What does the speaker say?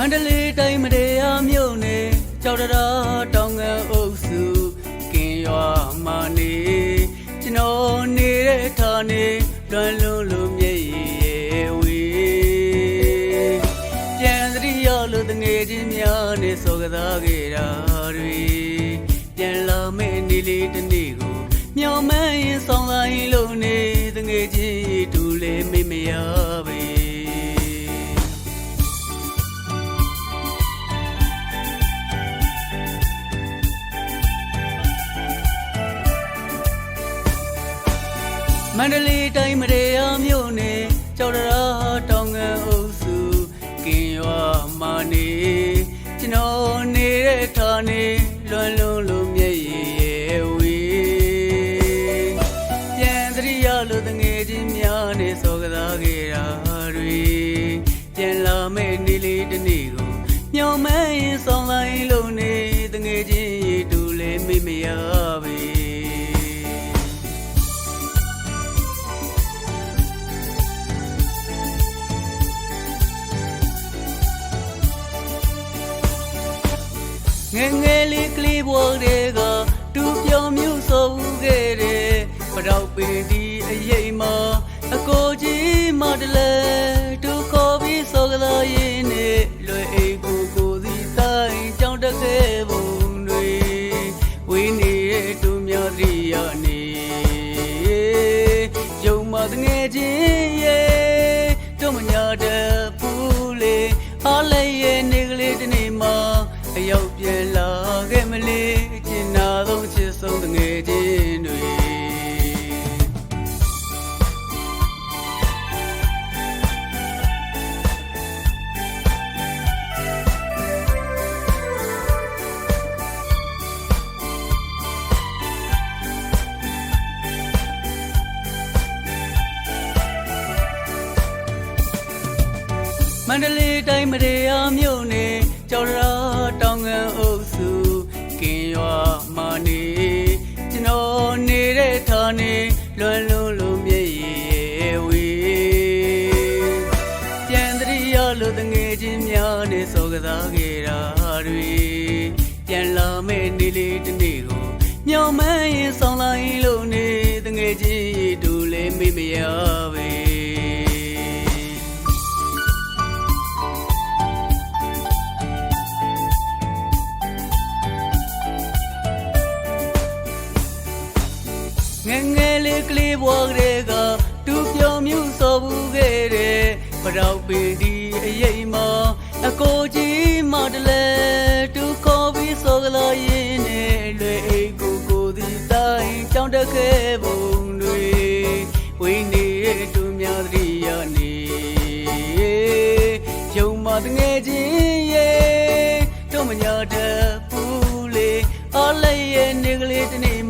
န္တလေးတိုင်းမရေယာမြို့နယ်ကြောက်တရာတောင်ငန်းအုပ်စုကင်ရွာမာနေကျွန်တော်နေတဲ့ဌာနေလွမ်းလုံးလို့မျက်ရည်ရဲ့ဝေးပြန်သတိရလို့တငယ်ချင်းများနဲ့စောကစားခဲ့တာတွေပြန်လာမယ့်နေ့လေးတစ်နေ့ကိုမျော်မှန်းရင်ဆောင်လာရင်လို့နေတငယ်ချင်းတူလေးမေ့မရ မန္တလေးတိုင်းမရေယာမြို့နယ်ကြောက်တရာတောင်ငန်းအုပ်စုကင်ရွာမာနေကျွန်တော်နေတဲ့ဌာနေလွမ်းလုံးလို့မျက်ရည်ရဲ့ဝေးပြန်သတိရလို့တငယ်ချင်းများနဲ့စောကစားခဲ့တာတွေပြန်လာမယ့်နေ့လေးတစ်နေ့ကိုမျော်မှန်းရင်ဆောင်လိုက်လို့နေတငယ်ချင်းရေတူလေးမေ့မရ ငယ်ငယ်လေးကလေးဘဝတွေကတူပြောင်မျိုးဆိုဘူးခဲ့တဲ့ပတော့ပင်ဒီအရေးမှာအကိုကြီးမတလဲတူခေါ်ပြီးစောကလာရင်နဲ့လွယ်အိတ်ကိုကိုစီတိုင်းကြောင်းတက်ခဲ့ပုံတွေဝင်းနေတဲ့တူများစီရနေယုံမတငယ်ချင်း န္တလေးတိုင်းမရေယာမြို့နယ်ကြော်ရာတောင်ငန်းအုပ်စုကင်ရွာမာနေကျွန်တော်နေတဲ့ဌာနေလွမ်းလုံးလို့မျက်ရည်ရဲ့ဝေးပြန်တရိရလို့တငယ်ချင်းများနဲ့စောကစားခဲ့တာတွေပြန်လာမယ့်နေ့လေးတစ်နေ့ကိုမျော်မှန်းရင်ဆောင်လိုက်လို့နေတငယ်ချင်းရေတူလေးမေ့မရပဲ ကလေးဘဝကလေးကတူပြောင်မြူစောဘူးခဲ့တဲ့ပတော့ပင်ဒီအရေးမှာအကိုကြီးမတလဲတူခေါ်ပြီးစောကလာရင်နဲ့လွယ်အိတ်ကိုကိုဒီတိုင်းကြောင်းတက်ခဲ့ပုံတွေဝိနေတူများသတိရနေယုံမတငယ်ချင်းရဲ့တို့မညာတဲ့ပူလေးအားလည်းရဲ့နေကလေးတစ်နေ့